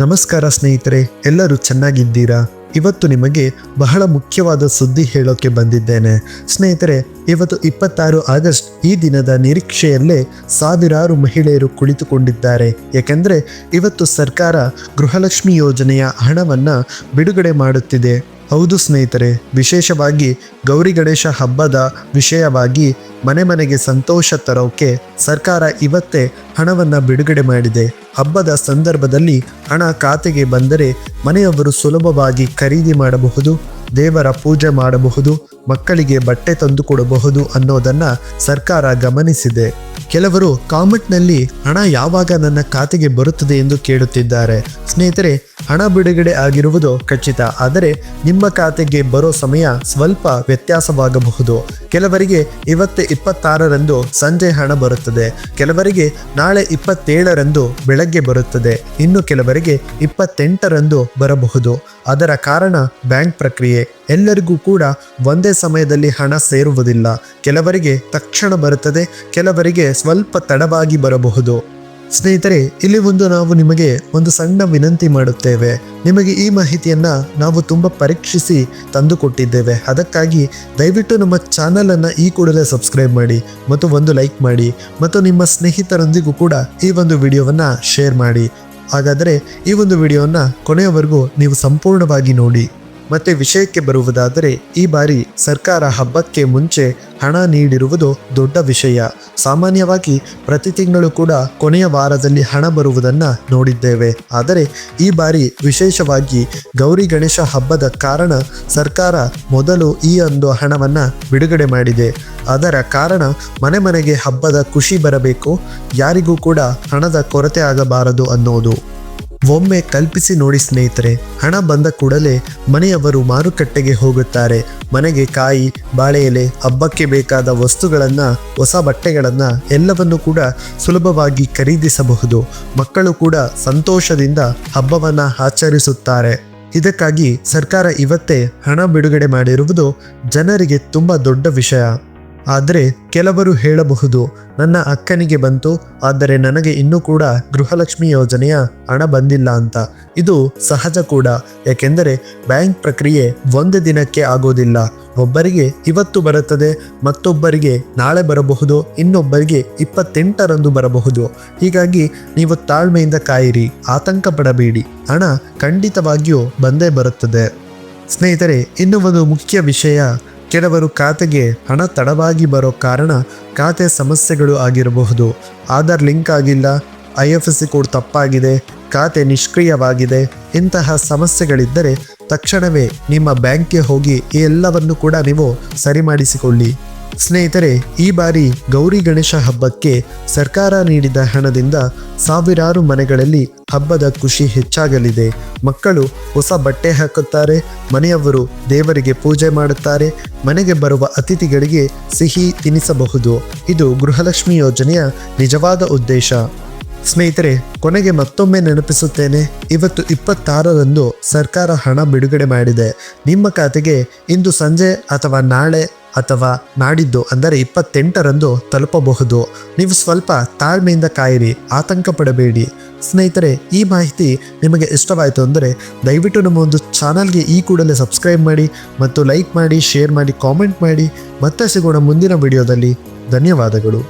ನಮಸ್ಕಾರ ಸ್ನೇಹಿತರೆ, ಎಲ್ಲರೂ ಚೆನ್ನಾಗಿದ್ದೀರಾ? ಇವತ್ತು ನಿಮಗೆ ಬಹಳ ಮುಖ್ಯವಾದ ಸುದ್ದಿ ಹೇಳೋಕೆ ಬಂದಿದ್ದೇನೆ. ಸ್ನೇಹಿತರೆ, ಇವತ್ತು ಇಪ್ಪತ್ತಾರು ಆಗಸ್ಟ್ ಈ ದಿನದ ನಿರೀಕ್ಷೆಯಲ್ಲೇ ಸಾವಿರಾರು ಮಹಿಳೆಯರು ಕುಳಿತುಕೊಂಡಿದ್ದಾರೆ. ಏಕೆಂದರೆ, ಇವತ್ತು ಸರ್ಕಾರ ಗೃಹಲಕ್ಷ್ಮಿ ಯೋಜನೆಯ ಹಣವನ್ನು ಬಿಡುಗಡೆ ಮಾಡುತ್ತಿದೆ. ಹೌದು ಸ್ನೇಹಿತರೆ, ವಿಶೇಷವಾಗಿ ಗೌರಿ ಗಣೇಶ ಹಬ್ಬದ ವಿಷಯವಾಗಿ ಮನೆ ಮನೆಗೆ ಸಂತೋಷ ತರೋಕೆ ಸರ್ಕಾರ ಇವತ್ತೇ ಹಣವನ್ನು ಬಿಡುಗಡೆ ಮಾಡಿದೆ. ಹಬ್ಬದ ಸಂದರ್ಭದಲ್ಲಿ ಹಣ ಖಾತೆಗೆ ಬಂದರೆ ಮನೆಯವರು ಸುಲಭವಾಗಿ ಖರೀದಿ ಮಾಡಬಹುದು, ದೇವರ ಪೂಜೆ ಮಾಡಬಹುದು ಮಕ್ಕಳಿಗೆ ಬಟ್ಟೆ ತಂದು ಕೊಡಬಹುದು ಅನ್ನೋದನ್ನ ಸರ್ಕಾರ ಗಮನಿಸಿದೆ. ಕೆಲವರು ಕಾಮೆಂಟ್ನಲ್ಲಿ ಹಣ ಯಾವಾಗ ನನ್ನ ಖಾತೆಗೆ ಬರುತ್ತದೆ ಎಂದು ಕೇಳುತ್ತಿದ್ದಾರೆ. ಸ್ನೇಹಿತರೆ, ಹಣ ಬಿಡುಗಡೆ ಆಗಿರುವುದು ಖಚಿತ. ಆದರೆ ನಿಮ್ಮ ಖಾತೆಗೆ ಬರೋ ಸಮಯ ಸ್ವಲ್ಪ ವ್ಯತ್ಯಾಸವಾಗಬಹುದು. ಕೆಲವರಿಗೆ ಇವತ್ತೇ ಇಪ್ಪತ್ತಾರರಂದು ಸಂಜೆ ಹಣ ಬರುತ್ತದೆ. ಕೆಲವರಿಗೆ ನಾಳೆ ಇಪ್ಪತ್ತೇಳರಂದು ಬೆಳಗ್ಗೆ ಬರುತ್ತದೆ. ಇನ್ನು ಕೆಲವರಿಗೆ ಇಪ್ಪತ್ತೆಂಟರಂದು ಬರಬಹುದು. ಅದರ ಕಾರಣ ಬ್ಯಾಂಕ್ ಪ್ರಕ್ರಿಯೆ. ಎಲ್ಲರಿಗೂ ಕೂಡ ಒಂದೇ ಸಮಯದಲ್ಲಿ ಹಣ ಸೇರುವುದಿಲ್ಲ. ಕೆಲವರಿಗೆ ತಕ್ಷಣ ಬರುತ್ತದೆ, ಕೆಲವರಿಗೆ ಸ್ವಲ್ಪ ತಡವಾಗಿ ಬರಬಹುದು. ಸ್ನೇಹಿತರೆ, ಇಲ್ಲಿ ಒಂದು ನಾವು ನಿಮಗೆ ಒಂದು ಸಣ್ಣ ವಿನಂತಿ ಮಾಡುತ್ತೇವೆ. ನಿಮಗೆ ಈ ಮಾಹಿತಿಯನ್ನು ನಾವು ತುಂಬ ಪರೀಕ್ಷಿಸಿ ತಂದುಕೊಟ್ಟಿದ್ದೇವೆ. ಅದಕ್ಕಾಗಿ ದಯವಿಟ್ಟು ನಮ್ಮ ಚಾನಲನ್ನು ಈ ಕೂಡಲೇ ಸಬ್ಸ್ಕ್ರೈಬ್ ಮಾಡಿ, ಮತ್ತು ಒಂದು ಲೈಕ್ ಮಾಡಿ, ಮತ್ತು ನಿಮ್ಮ ಸ್ನೇಹಿತರೊಂದಿಗೂ ಕೂಡ ಈ ಒಂದು ವಿಡಿಯೋವನ್ನು ಶೇರ್ ಮಾಡಿ. ಹಾಗಾದರೆ ಈ ಒಂದು ವಿಡಿಯೋವನ್ನು ಕೊನೆಯವರೆಗೂ ನೀವು ಸಂಪೂರ್ಣವಾಗಿ ನೋಡಿ. ಮತ್ತೆ ವಿಷಯಕ್ಕೆ ಬರುವುದಾದರೆ ಈ ಬಾರಿ ಸರ್ಕಾರ ಹಬ್ಬಕ್ಕೆ ಮುಂಚೆ ಹಣ ನೀಡಿರುವುದು ದೊಡ್ಡ ವಿಷಯ. ಸಾಮಾನ್ಯವಾಗಿ ಪ್ರತಿ ತಿಂಗಳು ಕೂಡ ಕೊನೆಯ ವಾರದಲ್ಲಿ ಹಣ ಬರುವುದನ್ನು ನೋಡಿದ್ದೇವೆ. ಆದರೆ ಈ ಬಾರಿ ವಿಶೇಷವಾಗಿ ಗೌರಿ ಗಣೇಶ ಹಬ್ಬದ ಕಾರಣ ಸರ್ಕಾರ ಮೊದಲು ಈ ಒಂದು ಹಣವನ್ನು ಬಿಡುಗಡೆ ಮಾಡಿದೆ. ಅದರ ಕಾರಣ ಮನೆ ಮನೆಗೆ ಹಬ್ಬದ ಖುಷಿ ಬರಬೇಕು. ಯಾರಿಗೂ ಕೂಡ ಹಣದ ಕೊರತೆ ಆಗಬಾರದು ಅನ್ನೋದು. ಒಮ್ಮೆ ಕಲ್ಪಿಸಿ ನೋಡಿ ಸ್ನೇಹಿತರೆ, ಹಣ ಬಂದ ಕೂಡಲೇ ಮನೆಯವರು ಮಾರುಕಟ್ಟೆಗೆ ಹೋಗುತ್ತಾರೆ. ಮನೆಗೆ ಕಾಯಿ ಬಾಳೆ ಎಲೆ ಹಬ್ಬಕ್ಕೆ ಬೇಕಾದ ವಸ್ತುಗಳನ್ನು, ಹೊಸ ಬಟ್ಟೆಗಳನ್ನು ಎಲ್ಲವನ್ನು ಕೂಡ ಸುಲಭವಾಗಿ ಖರೀದಿಸಬಹುದು. ಮಕ್ಕಳು ಕೂಡ ಸಂತೋಷದಿಂದ ಹಬ್ಬವನ್ನು ಆಚರಿಸುತ್ತಾರೆ. ಇದಕ್ಕಾಗಿ ಸರ್ಕಾರ ಇವತ್ತೇ ಹಣ ಬಿಡುಗಡೆ ಮಾಡಿರುವುದು ಜನರಿಗೆ ತುಂಬ ದೊಡ್ಡ ವಿಷಯ. ಆದರೆ ಕೆಲವರು ಹೇಳಬಹುದು, ನನ್ನ ಅಕ್ಕನಿಗೆ ಬಂತು, ಆದರೆ ನನಗೆ ಇನ್ನೂ ಕೂಡ ಗೃಹಲಕ್ಷ್ಮಿ ಯೋಜನೆಯ ಹಣ ಬಂದಿಲ್ಲ ಅಂತ. ಇದು ಸಹಜ ಕೂಡ, ಯಾಕೆಂದರೆ ಬ್ಯಾಂಕ್ ಪ್ರಕ್ರಿಯೆ ಒಂದು ದಿನಕ್ಕೆ ಆಗೋದಿಲ್ಲ. ಒಬ್ಬರಿಗೆ ಇವತ್ತು ಬರುತ್ತದೆ, ಮತ್ತೊಬ್ಬರಿಗೆ ನಾಳೆ ಬರಬಹುದು, ಇನ್ನೊಬ್ಬರಿಗೆ ಇಪ್ಪತ್ತೆಂಟರಂದು ಬರಬಹುದು. ಹೀಗಾಗಿ ನೀವು ತಾಳ್ಮೆಯಿಂದ ಕಾಯಿರಿ ಆತಂಕ ಪಡಬೇಡಿ ಹಣ ಖಂಡಿತವಾಗಿಯೂ ಬಂದೇ ಬರುತ್ತದೆ. ಸ್ನೇಹಿತರೆ, ಇನ್ನೂ ಒಂದು ಮುಖ್ಯ ವಿಷಯ ಕೆಲವರು ಖಾತೆಗೆ ಹಣ ತಡವಾಗಿ ಬರೋ ಕಾರಣ ಖಾತೆ ಸಮಸ್ಯೆಗಳು ಆಗಿರಬಹುದು. ಆಧಾರ್ ಲಿಂಕ್ ಆಗಿಲ್ಲ, I F S C code ತಪ್ಪಾಗಿದೆ, ಖಾತೆ ನಿಷ್ಕ್ರಿಯವಾಗಿದೆ, ಇಂತಹ ಸಮಸ್ಯೆಗಳಿದ್ದರೆ ತಕ್ಷಣವೇ ನಿಮ್ಮ ಬ್ಯಾಂಕ್ಗೆ ಹೋಗಿ ಈ ಎಲ್ಲವನ್ನು ಕೂಡ ನೀವು ಸರಿ ಮಾಡಿಸಿಕೊಳ್ಳಿ. ಸ್ನೇಹಿತರೆ, ಈ ಬಾರಿ ಗೌರಿ ಗಣೇಶ ಹಬ್ಬಕ್ಕೆ ಸರ್ಕಾರ ನೀಡಿದ ಹಣದಿಂದ ಸಾವಿರಾರು ಮನೆಗಳಲ್ಲಿ ಹಬ್ಬದ ಖುಷಿ ಹೆಚ್ಚಾಗಲಿದೆ. ಮಕ್ಕಳು ಹೊಸ ಬಟ್ಟೆ ಹಾಕುತ್ತಾರೆ. ಮನೆಯವರು ದೇವರಿಗೆ ಪೂಜೆ ಮಾಡುತ್ತಾರೆ. ಮನೆಗೆ ಬರುವ ಅತಿಥಿಗಳಿಗೆ ಸಿಹಿ ತಿನಿಸಬಹುದು. ಇದು ಗೃಹಲಕ್ಷ್ಮಿ ಯೋಜನೆಯ ನಿಜವಾದ ಉದ್ದೇಶ. ಸ್ನೇಹಿತರೆ, ಕೊನೆಗೆ ಮತ್ತೊಮ್ಮೆ ನೆನಪಿಸುತ್ತೇನೆ, ಇವತ್ತು ಇಪ್ಪತ್ತಾರರಂದು ಸರ್ಕಾರ ಹಣ ಬಿಡುಗಡೆ ಮಾಡಿದೆ. ನಿಮ್ಮ ಖಾತೆಗೆ ಇಂದು ಸಂಜೆ ಅಥವಾ ನಾಳೆ ಅಥವಾ ನಾಡಿದ್ದು ಅಂದರೆ ಇಪ್ಪತ್ತೆಂಟರಂದು ತಲುಪಬಹುದು. ನೀವು ಸ್ವಲ್ಪ ತಾಳ್ಮೆಯಿಂದ ಕಾಯಿರಿ, ಆತಂಕ ಪಡಬೇಡಿ. ಸ್ನೇಹಿತರೆ, ಈ ಮಾಹಿತಿ ನಿಮಗೆ ಇಷ್ಟವಾಯಿತು ಅಂದರೆ ದಯವಿಟ್ಟು ನಮ್ಮ ಒಂದು ಚಾನಲ್ಗೆ ಈ ಕೂಡಲೇ ಸಬ್ಸ್ಕ್ರೈಬ್ ಮಾಡಿ ಮತ್ತು ಲೈಕ್ ಮಾಡಿ, ಶೇರ್ ಮಾಡಿ, ಕಾಮೆಂಟ್ ಮಾಡಿ. ಮತ್ತೆ ಸಿಗೋಣ ಮುಂದಿನ ವಿಡಿಯೋದಲ್ಲಿ. ಧನ್ಯವಾದಗಳು.